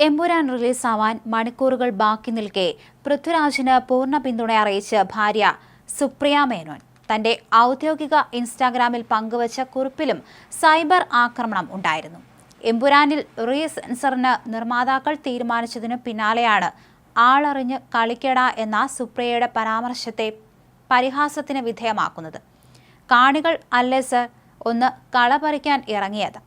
എമ്പുരാൻ റിലീസാവാൻ മണിക്കൂറുകൾ ബാക്കി നിൽക്കെ പൃഥ്വിരാജിന് പൂർണ പിന്തുണ അറിയിച്ച് ഭാര്യ സുപ്രിയ മേനോൻ. തന്റെ ഔദ്യോഗിക ഇൻസ്റ്റാഗ്രാമിൽ പങ്കുവച്ച കുറിപ്പിലും സൈബർ ആക്രമണം ഉണ്ടായിരുന്നു. എമ്പുരാനിൽ റീ സെൻസറിന് നിർമ്മാതാക്കൾ തീരുമാനിച്ചതിനു പിന്നാലെയാണ് ആളറിഞ്ഞ് കളിക്കട എന്ന സുപ്രിയയുടെ പരാമർശത്തെ പരിഹാസത്തിന് വിധേയമാക്കുന്നത്. കാണികൾ അല്ലേ സർ? ഒന്ന് കളപറിക്കാൻ ഇറങ്ങിയത്.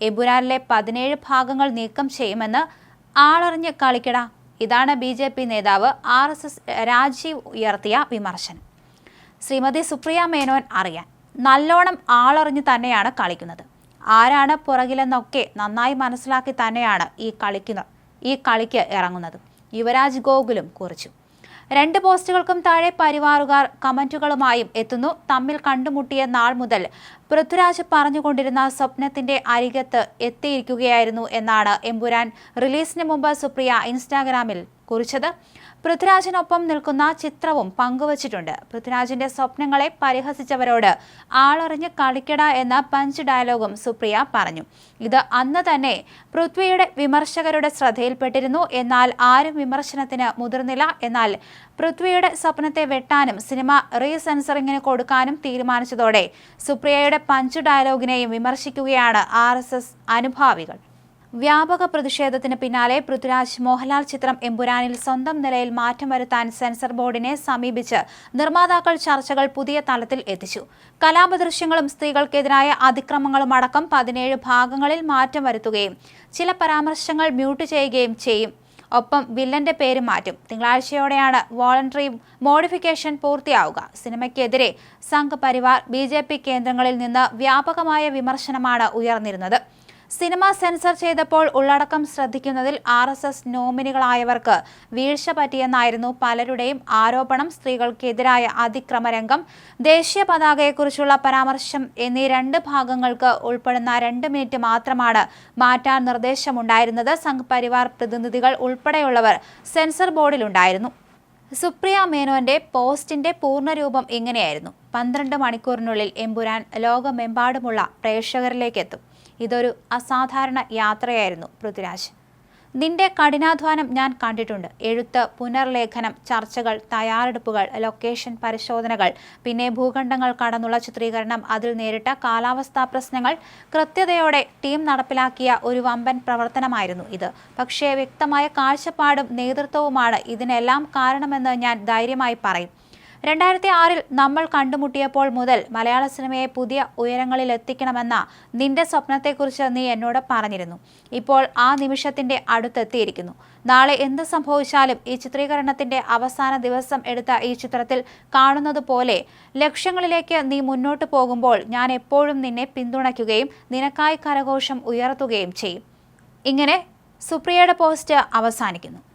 എബുരാനിലെ പതിനേഴ് ഭാഗങ്ങൾ നീക്കം ചെയ്യുമെന്ന് ആളറിഞ്ഞ് കളിക്കട. ഇതാണ് ബി ജെ പി നേതാവ് ആർ എസ് എസ് രാജീവ് ഉയർത്തിയ വിമർശനം. ശ്രീമതി സുപ്രിയ മേനോൻ അറിയാൻ. നല്ലോണം ആളറിഞ്ഞ് തന്നെയാണ് കളിക്കുന്നത്. ആരാണ് പുറകിലെന്നൊക്കെ നന്നായി മനസ്സിലാക്കി തന്നെയാണ് ഈ കളിക്കുന്ന ഈ കളിക്ക് ഇറങ്ങുന്നത്. യുവരാജ് ഗോകുലും കുറിച്ചു. രണ്ട് പോസ്റ്റുകൾക്കും താഴെ പരിവാറുകാർ കമന്റുകളുമായും എത്തുന്നു. തമ്മിൽ കണ്ടുമുട്ടിയ നാൾ മുതൽ പൃഥ്വിരാജ് പറഞ്ഞുകൊണ്ടിരുന്ന സ്വപ്നത്തിന്റെ അരികത്ത് എത്തിയിരിക്കുകയായിരുന്നു എന്നാണ് എമ്പുരാൻ റിലീസിന് മുമ്പ് സുപ്രിയ ഇൻസ്റ്റാഗ്രാമിൽ കുറിച്ചത്. പൃഥ്വിരാജിനൊപ്പം നിൽക്കുന്ന ചിത്രവും പങ്കുവച്ചിട്ടുണ്ട്. പൃഥ്വിരാജിന്റെ സ്വപ്നങ്ങളെ പരിഹസിച്ചവരോട് ആളറിഞ്ഞ് കളിക്കട എന്ന പഞ്ച് ഡയലോഗും സുപ്രിയ പറഞ്ഞു. ഇത് അന്ന് തന്നെ പൃഥ്വിയുടെ വിമർശകരുടെ ശ്രദ്ധയിൽപ്പെട്ടിരുന്നു. എന്നാൽ ആരും വിമർശനത്തിന് മുതിർന്നില്ല. എന്നാൽ പൃഥ്വിയുടെ സ്വപ്നത്തെ വെട്ടാനും സിനിമ റീസെൻസറിങ്ങിന് കൊടുക്കാനും തീരുമാനിച്ചതോടെ സുപ്രിയയുടെ പഞ്ച് ഡയലോഗിനെയും വിമർശിക്കുകയാണ് ആർ അനുഭാവികൾ. വ്യാപക പ്രതിഷേധത്തിന് പിന്നാലെ പൃഥ്വിരാജ് മോഹൻലാൽ ചിത്രം എമ്പുരാനിൽ സ്വന്തം നിലയിൽ മാറ്റം വരുത്താൻ സെൻസർ ബോർഡിനെ സമീപിച്ച് നിർമ്മാതാക്കൾ ചർച്ചകൾ പുതിയ തലത്തിൽ എത്തിച്ചു. കലാപദൃശ്യങ്ങളും സ്ത്രീകൾക്കെതിരായ അതിക്രമങ്ങളും അടക്കം പതിനേഴ് ഭാഗങ്ങളിൽ മാറ്റം വരുത്തുകയും ചില പരാമർശങ്ങൾ മ്യൂട്ട് ചെയ്യുകയും ചെയ്യും. ഒപ്പം വില്ലന്റെ പേര് മാറ്റും. തിങ്കളാഴ്ചയോടെയാണ് വോളണ്ടറി മോഡിഫിക്കേഷൻ പൂർത്തിയാവുക. സിനിമയ്ക്കെതിരെ സംഘ് പരിവാർ ബി കേന്ദ്രങ്ങളിൽ നിന്ന് വ്യാപകമായ വിമർശനമാണ് ഉയർന്നിരുന്നത്. സിനിമ സെൻസർ ചെയ്തപ്പോൾ ഉള്ളടക്കം ശ്രദ്ധിക്കുന്നതിൽ ആർ എസ് എസ് നോമിനികളായവർക്ക് വീഴ്ച പറ്റിയെന്നായിരുന്നു പലരുടെയും ആരോപണം. സ്ത്രീകൾക്കെതിരായ അതിക്രമരംഗം ദേശീയ പതാകയെക്കുറിച്ചുള്ള പരാമർശം എന്നീ രണ്ട് ഭാഗങ്ങൾക്ക് ഉൾപ്പെടുന്ന രണ്ട് മിനിറ്റ് മാത്രമാണ് മാറ്റാൻ നിർദ്ദേശമുണ്ടായിരുന്നത്. സംഘ് പരിവാർ പ്രതിനിധികൾ ഉൾപ്പെടെയുള്ളവർ സെൻസർ ബോർഡിലുണ്ടായിരുന്നു. സുപ്രിയ മേനോന്റെ പോസ്റ്റിന്റെ പൂർണരൂപം ഇങ്ങനെയായിരുന്നു. പന്ത്രണ്ട് മണിക്കൂറിനുള്ളിൽ എമ്പുരാൻ ലോകമെമ്പാടുമുള്ള പ്രേക്ഷകരിലേക്ക് എത്തും ഇതൊരു അസാധാരണ യാത്രയായിരുന്നു പൃഥ്വിരാജ്. നിന്റെ കഠിനാധ്വാനം ഞാൻ കണ്ടിട്ടുണ്ട്. എഴുത്ത് പുനർലേഖനം ചർച്ചകൾ തയ്യാറെടുപ്പുകൾ ലൊക്കേഷൻ പരിശോധനകൾ പിന്നെ ഭൂഖണ്ഡങ്ങൾ കടന്നുള്ള ചിത്രീകരണം അതിൽ നേരിട്ട കാലാവസ്ഥാ പ്രശ്നങ്ങൾ കൃത്യതയോടെ ടീം നടപ്പിലാക്കിയ ഒരു വമ്പൻ പ്രവർത്തനമായിരുന്നു ഇത്. പക്ഷേ വ്യക്തമായ കാഴ്ചപ്പാടും നേതൃത്വവുമാണ് ഇതിനെല്ലാം കാരണമെന്ന് ഞാൻ ധൈര്യമായി പറയും. രണ്ടായിരത്തി ആറിൽ നമ്മൾ കണ്ടുമുട്ടിയപ്പോൾ മുതൽ മലയാള സിനിമയെ പുതിയ ഉയരങ്ങളിൽ എത്തിക്കണമെന്ന നിന്റെ സ്വപ്നത്തെക്കുറിച്ച് നീ എന്നോട് പറഞ്ഞിരുന്നു. ഇപ്പോൾ ആ നിമിഷത്തിന്റെ അടുത്തെത്തിയിരിക്കുന്നു. നാളെ എന്ത് സംഭവിച്ചാലും ഈ ചിത്രീകരണത്തിന്റെ അവസാന ദിവസം എടുത്ത ഈ ചിത്രത്തിൽ കാണുന്നത് പോലെ ലക്ഷ്യങ്ങളിലേക്ക് നീ മുന്നോട്ട് പോകുമ്പോൾ ഞാൻ എപ്പോഴും നിന്നെ പിന്തുണയ്ക്കുകയും നിനക്കായി കരഘോഷം ഉയർത്തുകയും ചെയ്യും. ഇങ്ങനെ സുപ്രിയയുടെ പോസ്റ്റ് അവസാനിക്കുന്നു.